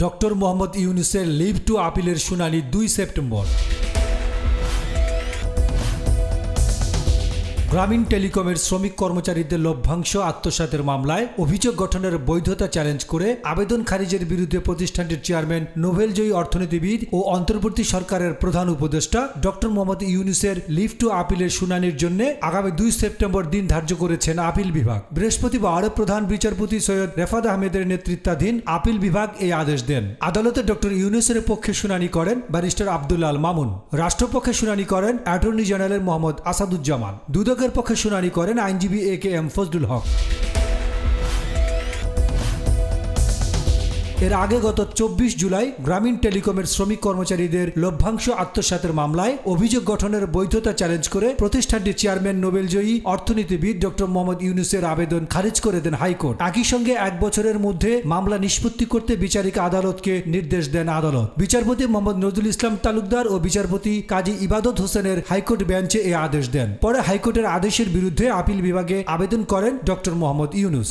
Doctor Mohammad ইউনুসের leave to আপিলের শুনানি দুই সেপ্টেম্বর। গ্রামীণ টেলিকমের শ্রমিক কর্মচারীদের লভ্যাংশ আত্মসাতের মামলায় অভিযোগ গঠনের বৈধতা চ্যালেঞ্জ করে আবেদন খারিজের বিরুদ্ধে প্রতিষ্ঠানটির চেয়ারম্যান নোবেলজয়ী অর্থনীতিবিদ ও অন্তর্বর্তী সরকারের প্রধান উপদেষ্টা ডক্টর মোহাম্মদ ইউনুসের লিভ টু আপিলের শুনানির জন্য আগামী দুই সেপ্টেম্বর দিন ধার্য করেছেন আপিল বিভাগ। বৃহস্পতিবার প্রধান বিচারপতি সৈয়দ রেফাদ আহমেদের নেতৃত্বাধীন আপিল বিভাগ এই আদেশ দেন। আদালতে ডক্টর ইউনুসের পক্ষে শুনানি করেন ব্যারিস্টার আব্দুল আল মামুন। রাষ্ট্রপক্ষে শুনানি করেন অ্যাটর্নি জেনারেল মোহাম্মদ আসাদুজ্জামান। দুদকের পক্ষে শুনানি করেন আইনজীবী এ কে এম ফজলুল হক। এর আগে গত চব্বিশ জুলাই গ্রামীণ টেলিকমের শ্রমিক কর্মচারীদের লভ্যাংশ আত্মসাতের মামলায় অভিযোগ গঠনের বৈধতা চ্যালেঞ্জ করে প্রতিষ্ঠানটির চেয়ারম্যান নোবেলজয়ী অর্থনীতিবিদ ডক্টর মোহাম্মদ ইউনুসের আবেদন খারিজ করে দেন হাইকোর্ট। একই সঙ্গে এক বছরের মধ্যে মামলা নিষ্পত্তি করতে বিচারিক আদালতকে নির্দেশ দেন আদালত। বিচারপতি মোহাম্মদ নজরুল ইসলাম তালুকদার ও বিচারপতি কাজী ইবাদত হোসেনের হাইকোর্ট বেঞ্চে এ আদেশ দেন। পরে হাইকোর্টের আদেশের বিরুদ্ধে আপিল বিভাগে আবেদন করেন doctor Mohammad Yunus.